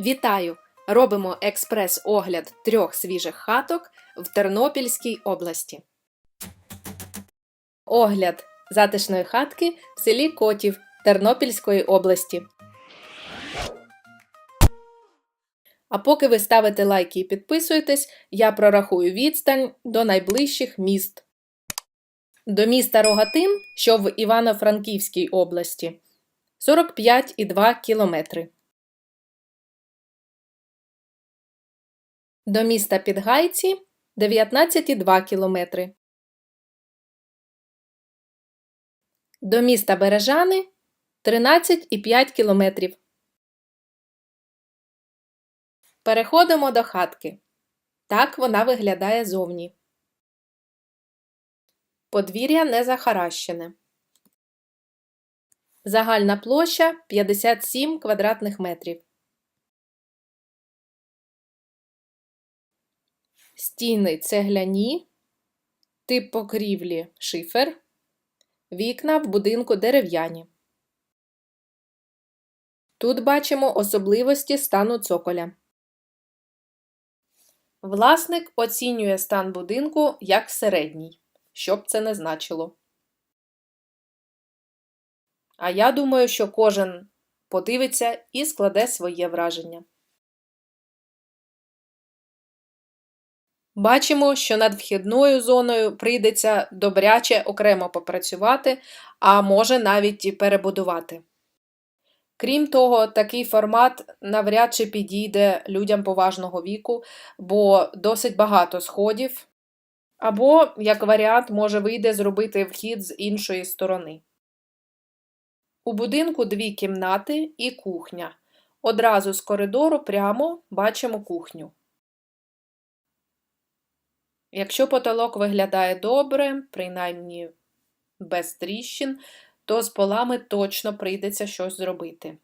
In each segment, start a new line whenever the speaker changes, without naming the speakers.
Вітаю! Робимо експрес-огляд трьох свіжих хаток в Тернопільській області. Огляд затишної хатки в селі Котів Тернопільської області. А поки ви ставите лайки і підписуєтесь, я прорахую відстань до найближчих міст. До міста Рогатин, що в Івано-Франківській області, 45,2 кілометри. До міста Підгайці 19,2 кілометри. До міста Бережани 13,5 кілометрів. Переходимо до хатки. Так вона виглядає зовні. Подвір'я не захаращене. Загальна площа 57 квадратних метрів. Стіни цегляні, тип покрівлі шифер, вікна в будинку дерев'яні. Тут бачимо особливості стану цоколя. Власник оцінює стан будинку як середній, що б це не значило. А я думаю, що кожен подивиться і складе своє враження. Бачимо, що над вхідною зоною прийдеться добряче окремо попрацювати, а може навіть і перебудувати. Крім того, такий формат навряд чи підійде людям поважного віку, бо досить багато сходів, або, як варіант, може вийде зробити вхід з іншої сторони. У будинку дві кімнати і кухня. Одразу з коридору прямо бачимо кухню. Якщо потолок виглядає добре, принаймні без тріщин, то з полами точно прийдеться щось зробити.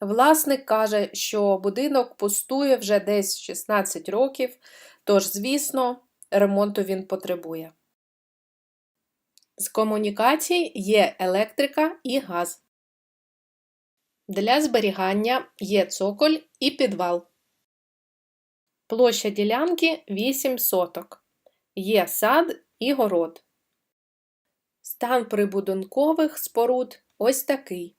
Власник каже, що будинок пустує вже десь 16 років, тож, звісно, ремонту він потребує. З комунікацій є електрика і газ. Для зберігання є цоколь і підвал. Площа ділянки 8 соток. Є сад і город. Стан прибудинкових споруд ось такий.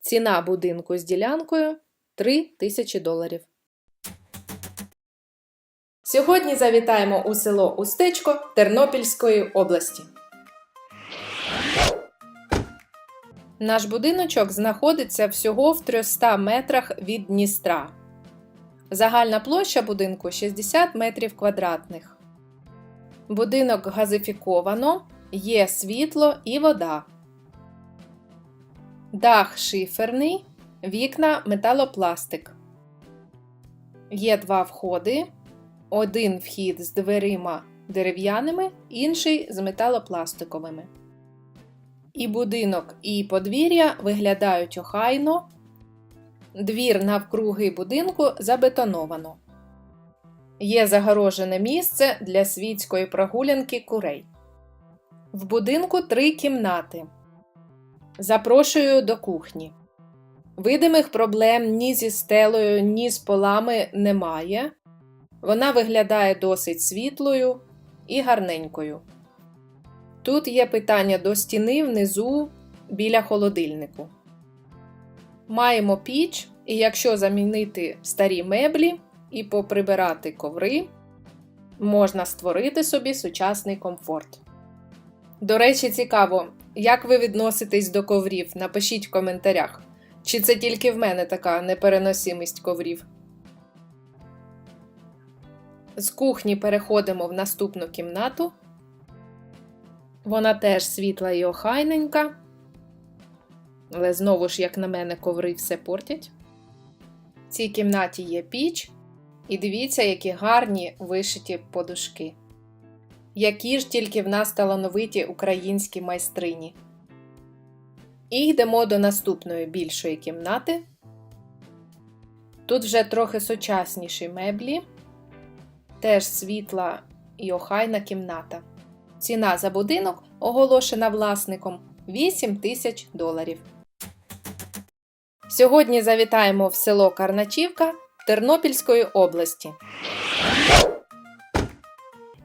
Ціна будинку з ділянкою 3 тисячі доларів. Сьогодні завітаємо у село Устечко Тернопільської області. Наш будиночок знаходиться всього в 300 метрах від Дністра. Загальна площа будинку 60 метрів квадратних. Будинок газифіковано, є світло і вода. Дах шиферний, вікна металопластик. Є два входи. Один вхід з дверима дерев'яними, інший з металопластиковими. І будинок, і подвір'я виглядають охайно. Двір навкруги будинку забетоновано. Є загорожене місце для світської прогулянки курей. В будинку три кімнати. Запрошую до кухні. Видимих проблем ні зі стелею, ні з полами немає. Вона виглядає досить світлою і гарненькою. Тут є питання до стіни внизу біля холодильнику. Маємо піч, і якщо замінити старі меблі і поприбирати коври, можна створити собі сучасний комфорт. До речі, цікаво, як ви відноситесь до коврів? Напишіть в коментарях. Чи це тільки в мене така непереносимість коврів? З кухні переходимо в наступну кімнату. Вона теж світла і охайненька. Але знову ж, як на мене, коври все портять. В цій кімнаті є піч. І дивіться, які гарні вишиті подушки. Які ж тільки в нас талановиті українські майстрині. І йдемо до наступної більшої кімнати. Тут вже трохи сучасніші меблі, теж світла і охайна кімната. Ціна за будинок оголошена власником 8 тисяч доларів. Сьогодні завітаємо в село Карначівка Тернопільської області.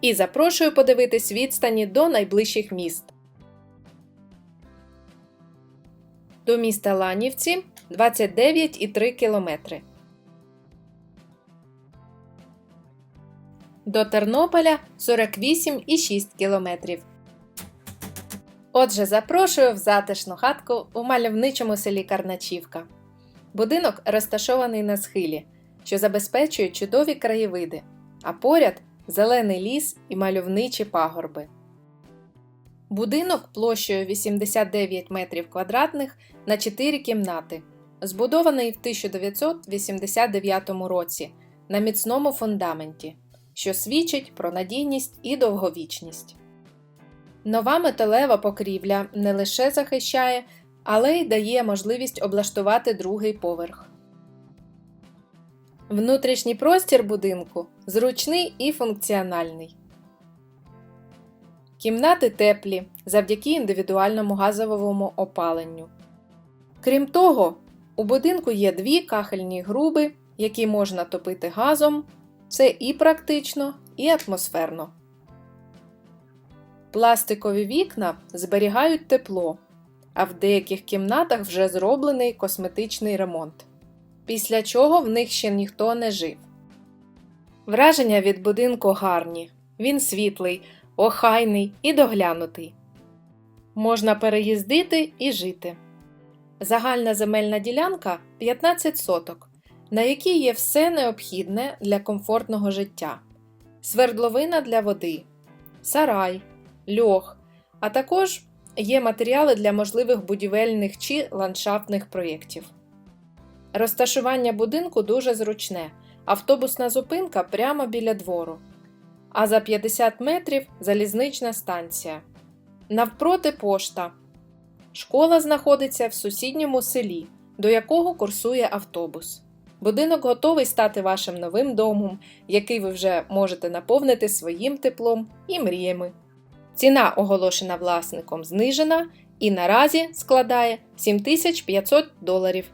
І запрошую подивитись відстані до найближчих міст. До міста Ланівці 29,3 кілометри. До Тернополя 48,6 кілометрів. Отже, запрошую в затишну хатку у мальовничому селі Карначівка. Будинок розташований на схилі, що забезпечує чудові краєвиди, а поряд зелений ліс і мальовничі пагорби. Будинок площею 89 метрів квадратних на 4 кімнати, збудований в 1989 році на міцному фундаменті, що свідчить про надійність і довговічність. Нова металева покрівля не лише захищає, але й дає можливість облаштувати другий поверх. Внутрішній простір будинку зручний і функціональний. Кімнати теплі завдяки індивідуальному газовому опаленню. Крім того, у будинку є дві кахельні груби, які можна топити газом. Це і практично, і атмосферно. Пластикові вікна зберігають тепло, а в деяких кімнатах вже зроблений косметичний ремонт, після чого в них ще ніхто не жив. Враження від будинку гарні. Він світлий, охайний і доглянутий. Можна переїздити і жити. Загальна земельна ділянка 15 соток, на якій є все необхідне для комфортного життя: свердловина для води, сарай, льох, а також є матеріали для можливих будівельних чи ландшафтних проєктів. Розташування будинку дуже зручне, автобусна зупинка прямо біля двору, а за 50 метрів залізнична станція. Навпроти пошта. Школа знаходиться в сусідньому селі, до якого курсує автобус. Будинок готовий стати вашим новим домом, який ви вже можете наповнити своїм теплом і мріями. Ціна, оголошена власником, знижена і наразі складає 7500 доларів.